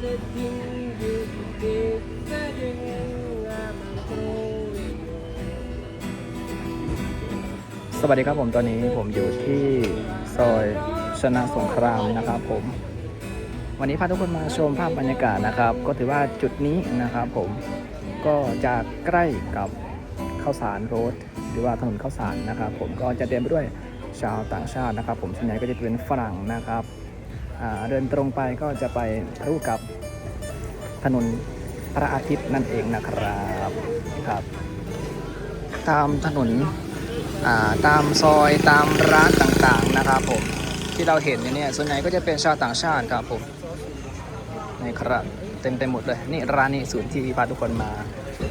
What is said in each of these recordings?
สวัสดีครับผมตอนนี้ผมอยู่ที่ซอยชนะสงครามนะครับผม วันนี้พาทุกคนมาชมภาพบรรยากาศนะครับ ก็ถือว่าจุดนี้นะครับผมก็จะใกล้กับข้าวสารโรดหรือว่าถนนข้าวสารนะครับ ผมก็จะเต็มไปด้วยชาวต่างชาตินะครับ ผมส่วนใหญ่ก็จะเป็นฝรั่งนะครับ เดินตรงไปก็จะไปทะลุกับถนนพระอาทิตย์นั่นเองนะครับครับ ตามถนนตามซอยตามร้านต่างๆนะครับผมที่เราเห็นเนี่ยส่วนใหญ่ก็จะเป็นชาวต่างชาติครับผมนี่ครับเต็มไปหมดเลยนี่ร้านนี้ศูนย์ที่พาทุกคนมา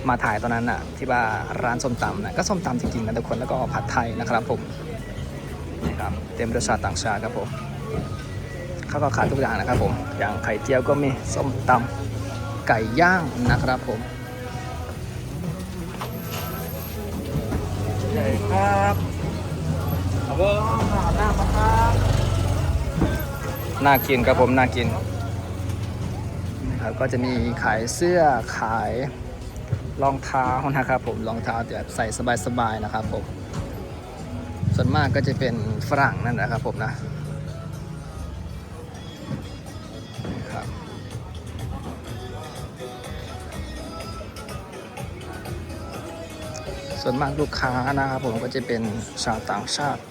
มาถ่ายตอนนั้นน่ะที่ว่าร้านส้มตำนะก็ส้มตำจริงๆนะทุกคนแล้วก็ผัดไทยนะครับผมนี่ครับเต็มด้วยชาวต่างชาติครับผม เขาก็ขายทุกอย่างนะครับผมอย่างไข่เจียวก็มีส้มตำไก่ย่างนะครับผมใหญ่ครับเอาเบอร์หาหน้ามาครับน่ากินครับผมน่ากินนะครับก็จะมีขายเสื้อขายรองเท้านะครับผมรองเท้าแบบใส่สบายๆนะครับผมส่วนมากก็จะเป็นฝรั่งนั่นแหละครับผมนะ ส่วนมากลูกค้านะครับผมก็จะเป็นชาวต่างชาติ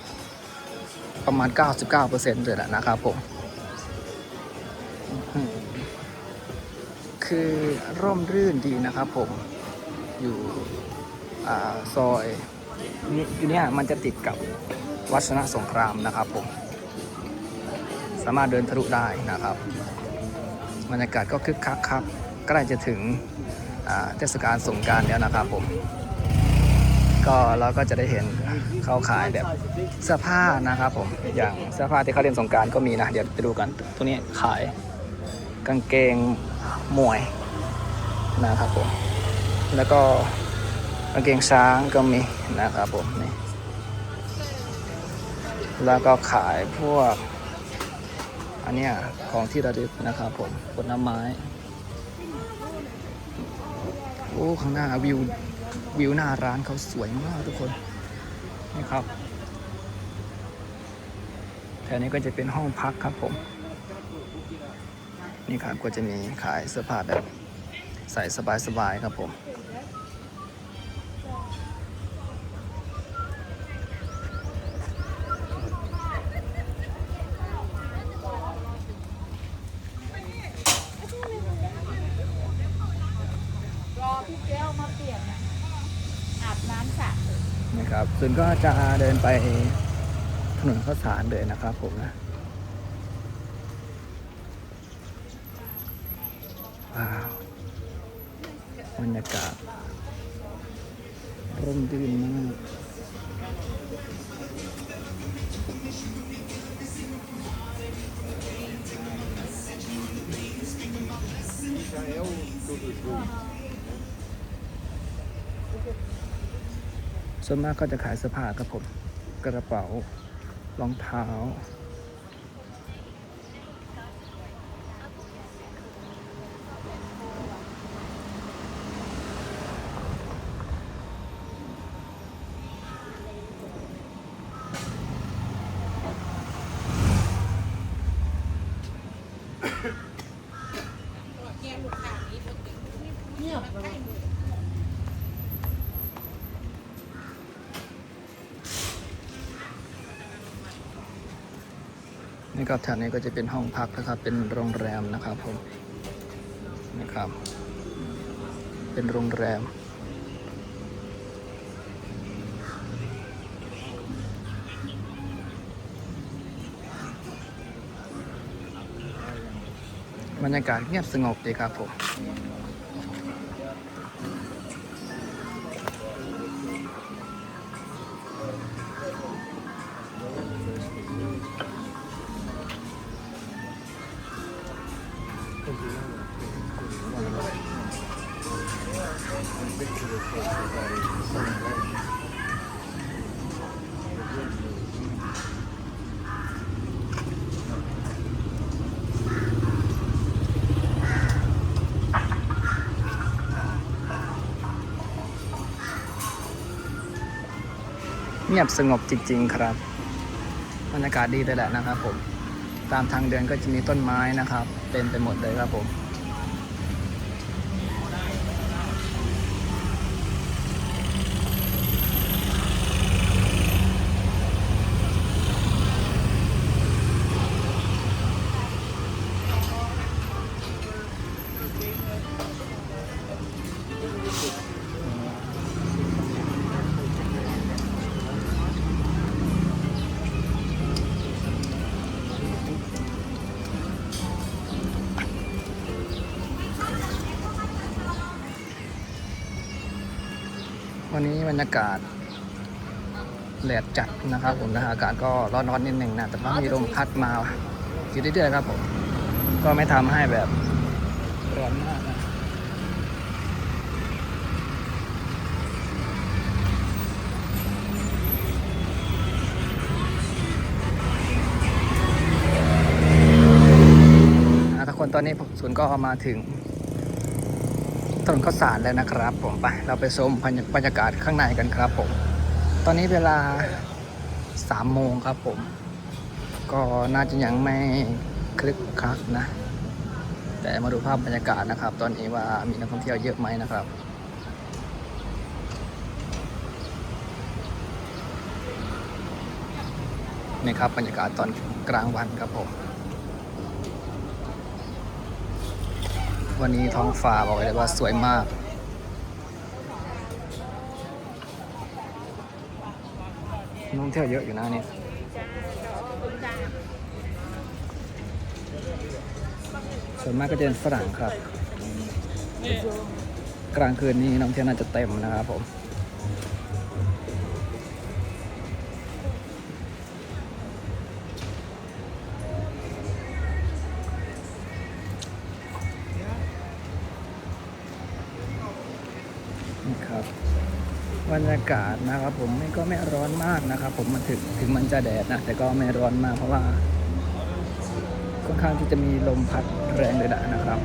ประมาณ 99%เลยแหละนะครับผม คือร่มรื่นดีนะครับผม อยู่อาซอยนี่อยู่เนี่ยมันจะติดกับวัชนะสงครามนะครับผม สามารถเดินทะลุได้นะครับ บรรยากาศก็คึกคักครับ ใกล้จะถึงเทศกาลสงกรารแล้วนะครับผม ก็เราก็จะได้เห็นเขาขายแบบเสื้อผ้านะครับผมอย่างเสื้อผ้าที่เขาเล่นสงการก็มีนะ เดี๋ยวไปดูกันตัวนี้ขายกางเกงมวยนะครับผมแล้วก็กางเกงช้างก็มีนะครับผมนี่แล้วก็ขายพวก อันเนี้ยของที่ระลึกนะครับผมผลไม้โอ้ข้างหน้าวิว วิวหน้าร้านเขาสวยมากทุกคนนี่ครับแถวนี้ก็จะเป็นห้องพักครับผม นี่ครับก็จะมีขายเสื้อผ้าแบบใส่สบายๆครับผม นะครับส่วนก็จะเดินไปถนนข้าวสารเลยนะครับผมนะว้าวบรรยากาศร่มรื่นมาก ส่วนมากก็จะขายเสื้อผ้าครับผมกระเป๋ารองเท้า ครับแถวนี้ก็จะเป็นห้องพักนะครับ เป็นโรงแรมนะครับผมนะครับ เป็นโรงแรม บรรยากาศเงียบสงบดีครับผม งียบสงบจริง ๆ ครับบรรยากาศดีเลยแหละนะครับผม ตามทางเดินก็จะมีต้นไม้นะครับ เต็มไปหมดเลยครับผม วันนี้บรรยากาศแดดจัดนะครับผมนะอากาศก็ร้อนๆนิดหนึ่งนะแต่ว่ามีลมพัดมาอยู่เรื่อยๆครับผมก็ไม่ทำให้แบบร้อนมากนะอะทุกคนตอนนี้ศูนย์ก็มาถึง ถนนข้าวสารแล้วนะครับ ผมไปเราไปชมบรรยากาศข้างในกันครับผม ตอนนี้เวลาสามโมงครับผม ก็น่าจะยังไม่คลึกคลักนะ แต่มาดูภาพบรรยากาศนะครับ ตอนนี้ว่ามีนักท่องเที่ยวเยอะไหมนะครับนี่ครับบรรยากาศตอนกลางวันครับผม วันนี้ท้องฟ้าบอกเลยว่าสวยมากนักท่องเที่ยวเยอะอยู่นะนี่ส่วนมากก็จะเป็นฝรั่งครับ กลางคืนนี้นักท่องเที่ยวน่าจะเต็มนะครับผม รรยากาศนะครับ ผมไม่ก็ไม่ร้อนมากนะครับ ผมมันถึงถึงมันจะแดดนะ แต่ก็ไม่ร้อนมากเพราะว่าค่อนข้างที่จะมีลมพัดแรงเลยนะครับ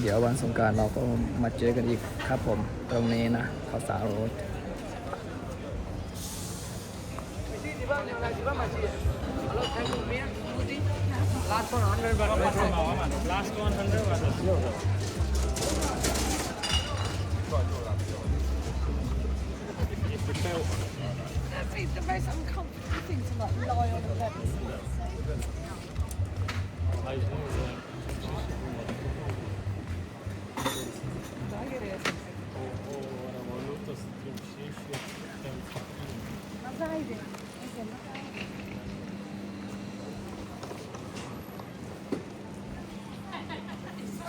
เดี๋ยววันสงกรารเราก็มาเจอกันอีกครับผมตรงนี้นะข้าวสารโรด Last 100 was It's the most uncomfortable thing to like lie on a bed and ส่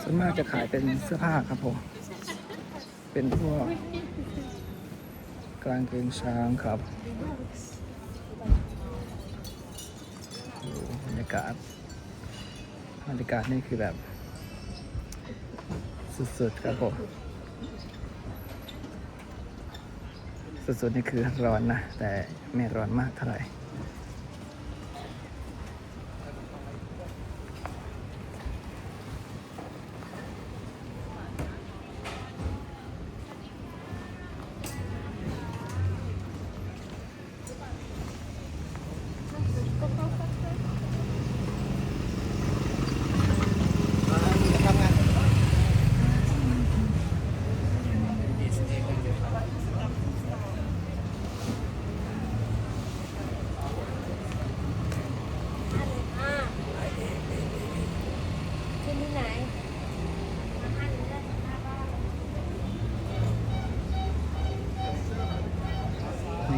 วนมากจะขายเป็นเสื้อผ้าครับผม เป็นพวกกลางเกงช้างครับดูบรรยากาศ บรรยากาศนี่คือแบบ สุดๆครับผม สุดๆนี่คือร้อนนะ แต่ไม่ร้อนมากเท่าไหร่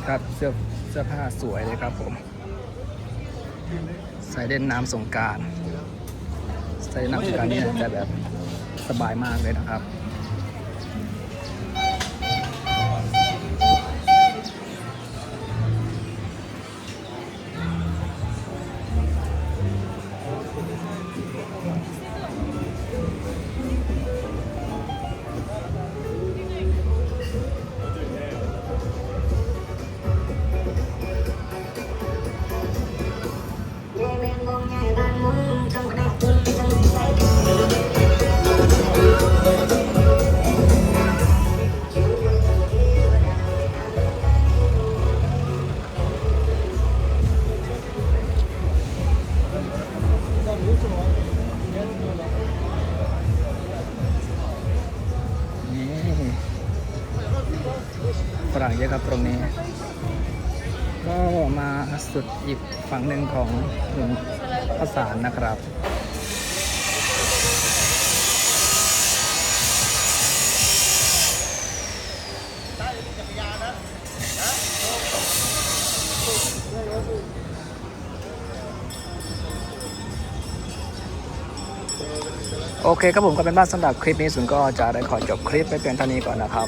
ครับเสื้อเสื้อผ้าสวยเลยครับผมใส่เล่นน้ำสงการใส่น้ำสงการนี่จะแบบสบายมากเลยนะครับ รั่งเยอะครับตรงนี้ ก็มาสุดอีกฝั่งหนึ่งของถนนข้าวสารนะครับโอเคครับผมก็เป็นบ้านสำหรับคลิปนี้สุนก็จะได้ขอจบคลิปไปเพียงเท่านี้ก่อนนะครับ